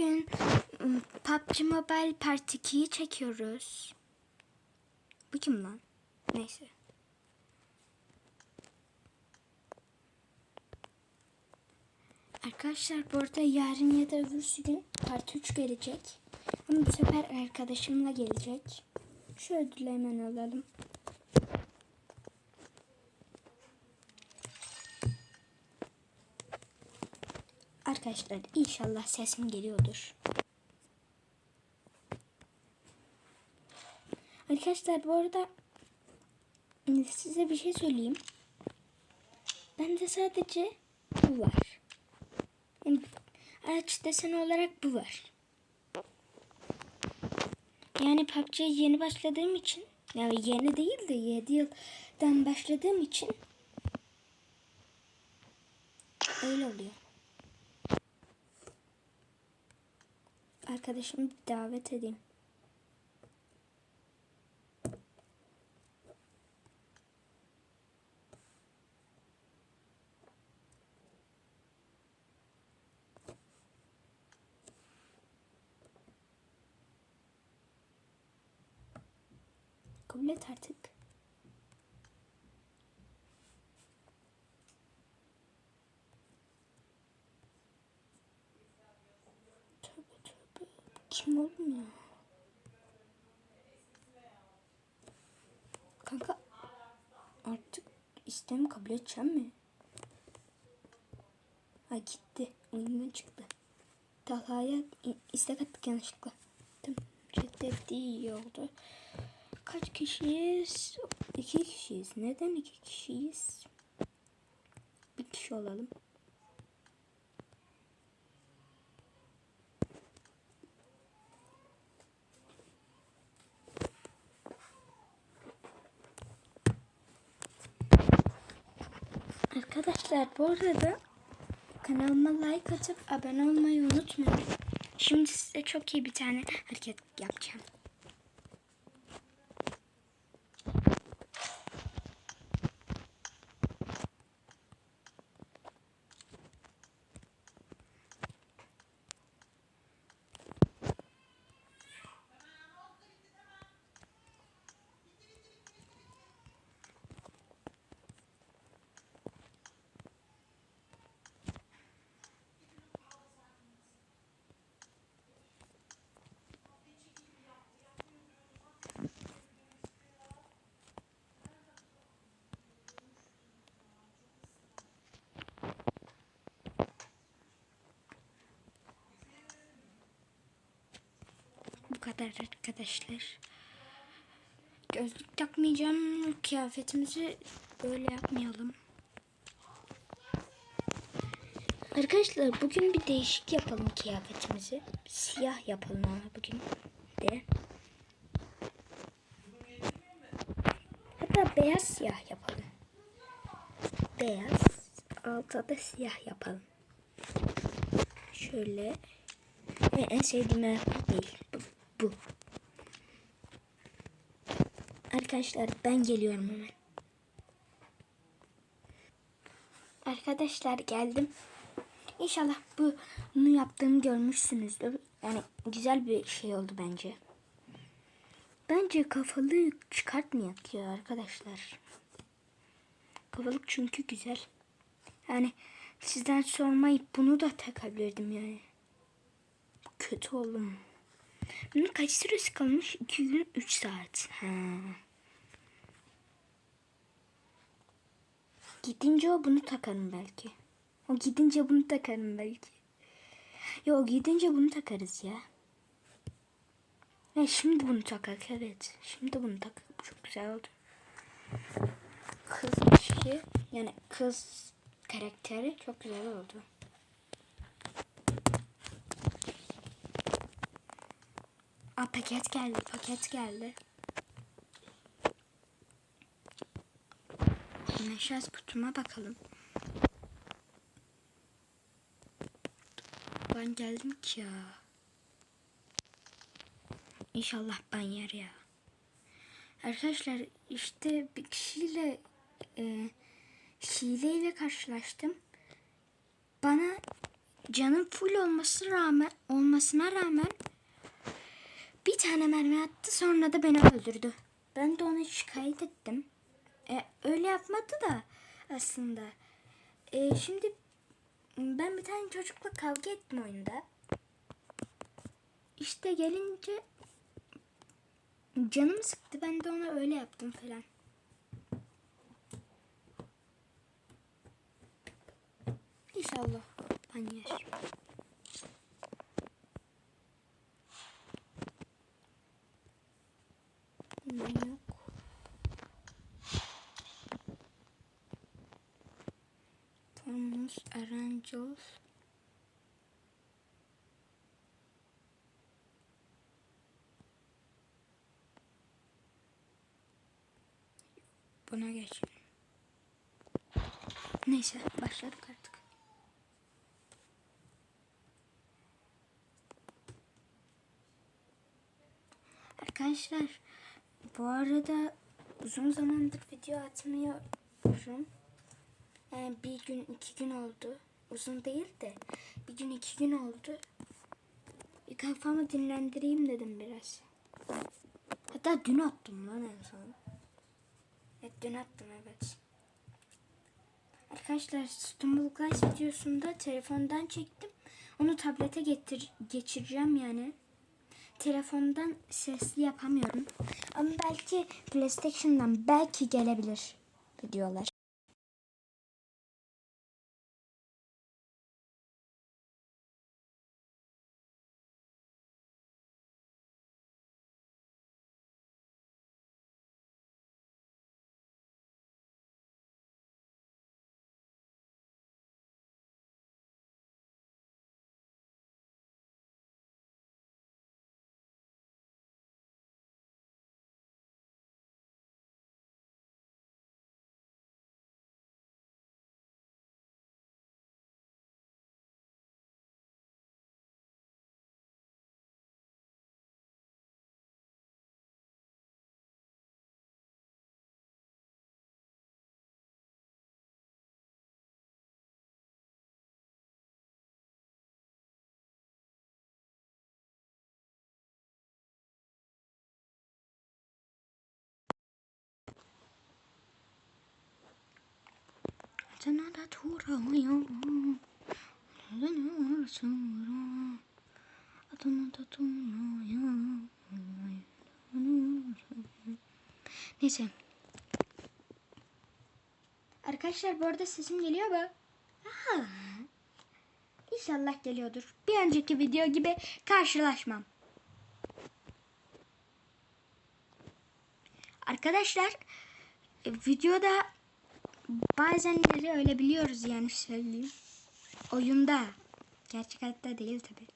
bugün ım, PUBG Mobile Part 2'yi çekiyoruz. Bu kim lan? Neyse. Arkadaşlar bu arada yarın ya da öbürsü gün Part 3 gelecek. Ama bu sefer arkadaşımla gelecek. Şu ödülü hemen alalım. Arkadaşlar inşallah sesim geliyordur. Arkadaşlar bu arada size bir şey söyleyeyim. Bende sadece bu var. Yani araç deseni olarak bu var. Yani PUBG'ye yeni başladığım için yani yeni değil de 7 yıldan başladığım için öyle oluyor. Arkadaşımı davet edeyim. Kabul et artık. Tövbe tövbe. Kim oğlum ya? Kanka artık istemi kabul edeceğim mi? Ha gitti. Oyundan çıktı. Talha'ya istek attık yanlışlıkla. Tamam. Reddetti iyi oldu. Kaç kişiyiz? İki kişiyiz. Neden iki kişiyiz? Bir kişi olalım. Arkadaşlar bu arada kanalıma like atıp abone olmayı unutmayın. Şimdi size çok iyi bir tane hareket yapacağım. Kadar arkadaşlar. Gözlük takmayacağım. Kıyafetimizi böyle yapmayalım. Arkadaşlar bugün bir değişik yapalım kıyafetimizi. Siyah yapalım ama bugün de. Hatta beyaz siyah yapalım. Beyaz altta da siyah yapalım. Şöyle ve en sevdiğim değil. Bu, bu. Arkadaşlar ben geliyorum hemen. Arkadaşlar geldim. İnşallah bu- bunu yaptığımı görmüşsünüzdür. Yani güzel bir şey oldu bence. Bence kafalı çıkartmayak ya arkadaşlar. Kafalık çünkü güzel. Yani sizden sormayıp bunu da takabilirdim yani. Kötü oldum. Bunun kaç süresi kalmış? 2 gün 3 saat. Ha. Gidince o bunu takarım belki. O gidince bunu takarım belki. Ya o gidince bunu takarız ya. Ya şimdi bunu takak evet. Şimdi bunu takak. Çok güzel oldu. Kız kişi yani kız karakteri çok güzel oldu. Aa paket geldi, paket geldi. Hemen şans kutuma bakalım. Ben geldim ki ya. İnşallah ben yer ya. Arkadaşlar işte bir kişiyle e, hileyle karşılaştım. Bana canım full olması rağmen olması olmasına rağmen bir tane mermi attı sonra da beni öldürdü. Ben de ona şikayet ettim. E, öyle yapmadı da aslında. E, şimdi ben bir tane çocukla kavga ettim oyunda. İşte gelince canım sıktı. Ben de ona öyle yaptım falan. İnşallah ben. Ne yok. Thomas Arangels. Buna geçelim. Neyse başladık artık. Arkadaşlar bu arada uzun zamandır video atmıyorum. Yani bir gün iki gün oldu. Uzun değil de bir gün iki gün oldu. Bir kafamı dinlendireyim dedim biraz. Hatta dün attım lan en son. Evet dün attım evet. Arkadaşlar Stumble Guys videosunda telefondan çektim. Onu tablete getir geçireceğim yani. Telefondan sesli yapamıyorum. Ama belki PlayStation'dan belki gelebilir videolar. Sana da turayım. Adını da turayım. Neyse. Arkadaşlar bu arada sesim geliyor mu? Aha. İnşallah geliyordur. Bir önceki video gibi karşılaşmam. Arkadaşlar e, videoda bazenleri öyle biliyoruz yani söyleyeyim. Oyunda. Gerçek hayatta değil tabi.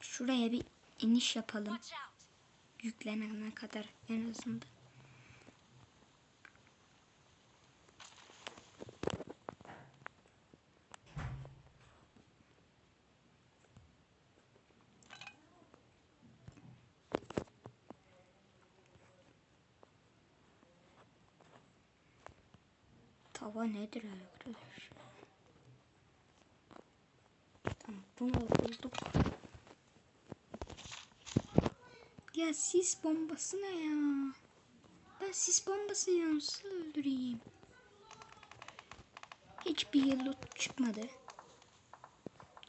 Şuraya bir iniş yapalım. Yüklenene kadar en azından. Tava nedir arkadaş? Tamam bunu bulduk. Ya sis bombası ne ya? Ben sis bombası nasıl öldüreyim? Hiçbir loot çıkmadı.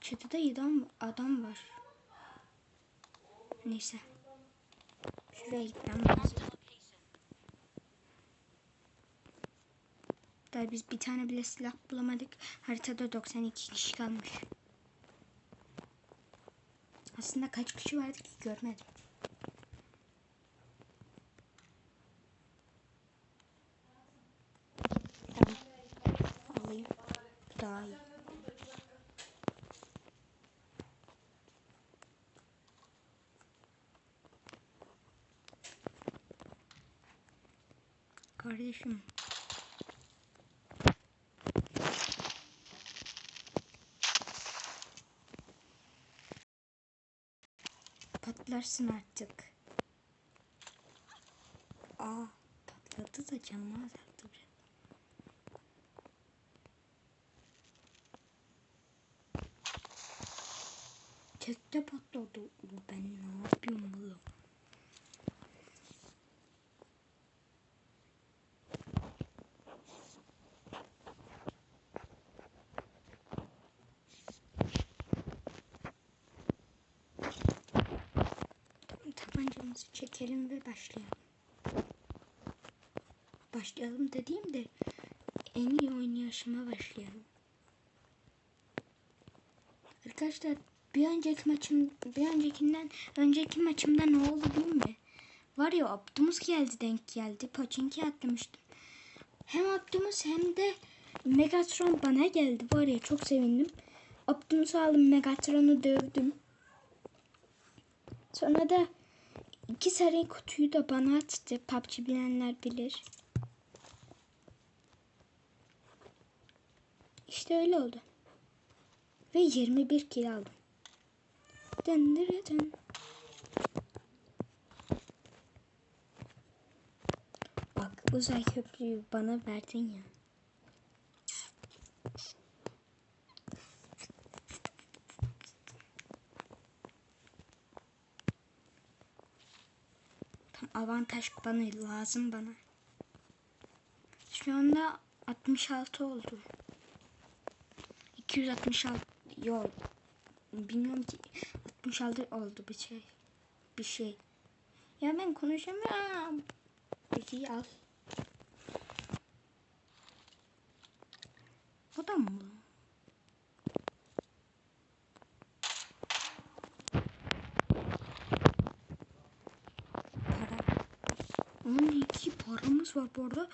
Çatıda adam, adam var. Neyse. Şuraya gitmem lazım. Daha biz bir tane bile silah bulamadık. Haritada 92 kişi kalmış. Aslında kaç kişi vardı ki görmedim. Tamam. Alayım. Daha. Kardeşim patlarsın artık. Aa patladı da canımı azalttı biraz. Tekte patladı. Ben ne yapayım bunu? Başlayalım. Başlayalım dediğim de en iyi oynayışıma başlayalım. Arkadaşlar bir önceki maçım bir öncekinden önceki maçımda ne oldu değil mi? Var ya Optimus geldi denk geldi. Pochinki atlamıştım. Hem Optimus hem de Megatron bana geldi. Var ya çok sevindim. Optimus'u aldım Megatron'u dövdüm. Sonra da iki sarı kutuyu da bana attı. PUBG bilenler bilir. İşte öyle oldu. Ve 21 kilo aldım. Dın. Bak uzay köprüyü bana verdin ya. Avantaj bana lazım bana. Şu anda 66 oldu. 266 yok. Bilmiyorum ki 66 oldu bir şey. Bir şey. Ya ben konuşamıyorum. Peki al. O da mı? Para. 12 paramız var bu arada.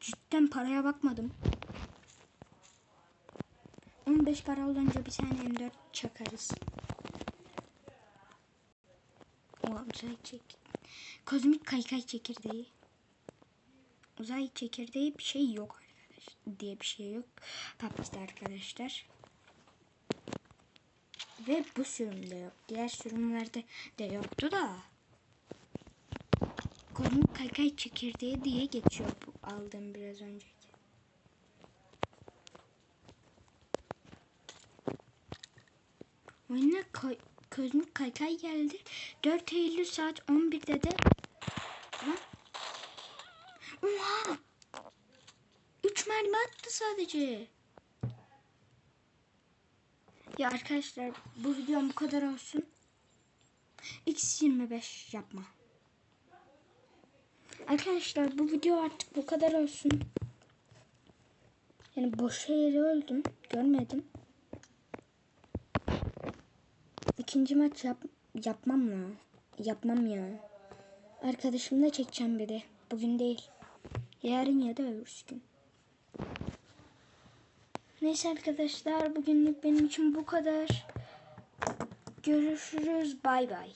Cidden paraya bakmadım. 15 para olunca bir tane M4 çakarız. Uzay çek. Kozmik kaykay çekirdeği. Uzay çekirdeği bir şey yok arkadaş diye bir şey yok. PUBG'de arkadaşlar. Ve bu sürümde yok. Diğer sürümlerde de yoktu da. Kozmik kaykay çekirdeği diye geçiyor bu aldığım biraz önceki. Oyuna kay kozmik kaykay geldi. 4 Eylül saat 11'de de Lan. Oha! 3 mermi attı sadece. Ya arkadaşlar bu videom bu kadar olsun. X25 yapma. Arkadaşlar bu video artık bu kadar olsun. Yani boş yere öldüm. Görmedim. İkinci maç yap yapmam la. Yapmam ya. Arkadaşımla çekeceğim bir de. Bugün değil. Yarın ya da öbür gün. Neyse arkadaşlar bugünlük benim için bu kadar. Görüşürüz. Bay bay.